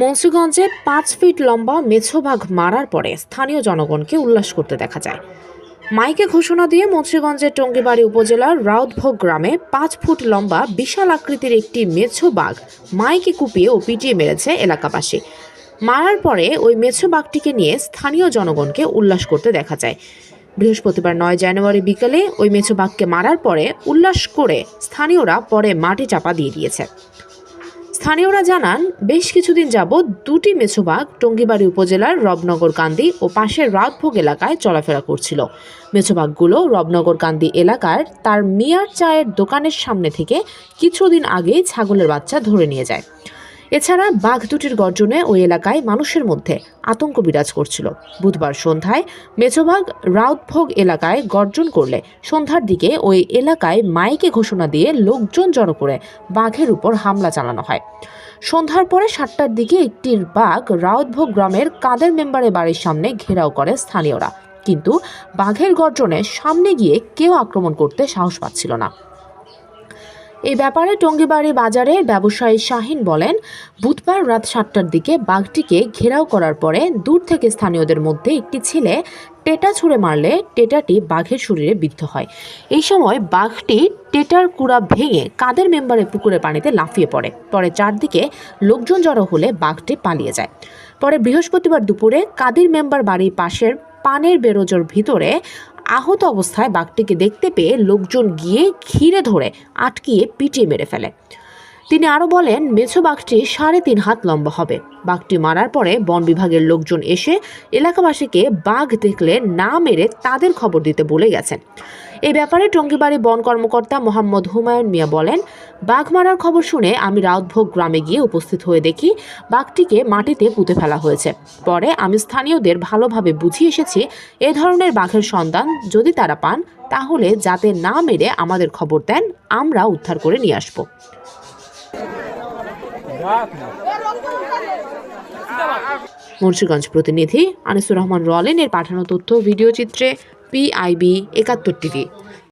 মুন্সিগঞ্জে পাঁচ ফিট লম্বা মেছোবাঘ মারার পরে স্থানীয় জনগণকে উল্লাস করতে দেখা যায়। মাইকে ঘোষণা দিয়ে মুন্সিগঞ্জের টঙ্গিবাড়ি উপজেলার রাউদভোগ গ্রামে পাঁচ ফুট লম্বা বিশাল আকৃতির একটি মেছো বাঘ মাইকে কুপিয়ে ও পিটিয়ে মেরেছে এলাকাবাসী। মারার পরে ওই মেছো বাঘটিকে নিয়ে স্থানীয় জনগণকে উল্লাস করতে দেখা যায়। বৃহস্পতিবার নয় জানুয়ারি বিকেলে ওই মেছো বাঘকে মারার পরে উল্লাস করে স্থানীয়রা পরে মাটি চাপা দিয়ে দিয়েছে। স্থানীয়রা জানান, বেশ কিছুদিন যাবৎ দুটি মেছোবাঘ টঙ্গিবাড়ি উপজেলার রবনগর কান্দি ও পাশের রাতভোগ এলাকায় চলাফেরা করছিল। মেছোবাঘগুলো রবনগর কান্দি এলাকার তার মিয়ার চায়ের দোকানের সামনে থেকে কিছুদিন আগেই ছাগলের বাচ্চা ধরে নিয়ে যায়। এছাড়া বাঘ দুটির গর্জনে ওই এলাকায় মানুষের মধ্যে আতঙ্ক বিরাজ করছিল। বুধবার সন্ধ্যায় মেছোবাঘ রাউতভোগ এলাকায় গর্জন করলে সন্ধ্যার দিকে ওই এলাকায় মাইকে ঘোষণা দিয়ে লোকজন জড়ো করে বাঘের উপর হামলা চালানো হয়। সন্ধ্যার পরে সাতটার দিকে একটি বাঘ রাউতভোগ গ্রামের কাদের মেম্বারের বাড়ির সামনে ঘেরাও করে স্থানীয়রা। কিন্তু বাঘের গর্জনে সামনে গিয়ে কেউ আক্রমণ করতে সাহস পাচ্ছিল না। এই ব্যাপারে টঙ্গিবাড়ি বাজারে ব্যবসায়ী শাহিন বলেন, বুধবার রাত সাতটার দিকে বাঘটিকে ঘেরাও করার পরে দূর থেকে স্থানীয়দের মধ্যে একটি ছেলে টেটা ছুঁড়ে মারলে টেটাটি বাঘের শরীরে বিদ্ধ হয়। এই সময় বাঘটি টেটার কুড়া ভেঙে কাদের মেম্বারে পুকুরের পানিতে লাফিয়ে পড়ে। পরে চারদিকে লোকজন জড়ো হলে বাঘটি পালিয়ে যায়। পরে বৃহস্পতিবার দুপুরে কাদের মেম্বার বাড়ির পাশের পানের বেরোজোর ভিতরে আহত অবস্থায় বাঘটিকে দেখতে পেয়ে লোকজন গিয়ে ঘিরে ধরে আটকিয়ে পিটিয়ে মেরে ফেলে। তিনি আরও বলেন মেছো বাঘটি সাড়ে তিন হাত লম্বা হবে। বাঘটি মারার পরে বন বিভাগের লোকজন এসে এলাকাবাসীকে বাঘ দেখলে না মেরে তাদের খবর দিতে বলে গেছেন। এই ব্যাপারে টঙ্গিবাড়ি বন কর্মকর্তা মোহাম্মদ হুমায়ুন মিয়া বলেন, বাঘ মারার খবর শুনে আমি রাউতভোগ গ্রামে গিয়ে উপস্থিত হয়ে দেখি বাঘটিকে মাটিতে পুঁতে ফেলা হয়েছে। পরে আমি স্থানীয়দের ভালোভাবে বুঝিয়ে এসেছি, এ ধরনের বাঘের সন্ধান যদি তারা পান, তাহলে যাতে না মেরে আমাদের খবর দেন, আমরা উদ্ধার করে নিয়ে আসব। মুন্সিগঞ্জ প্রতিনিধি আনিসুর রহমান রলেনের পাঠানো তথ্য ভিডিও চিত্রে পিআইবি একাত্তর টিভি।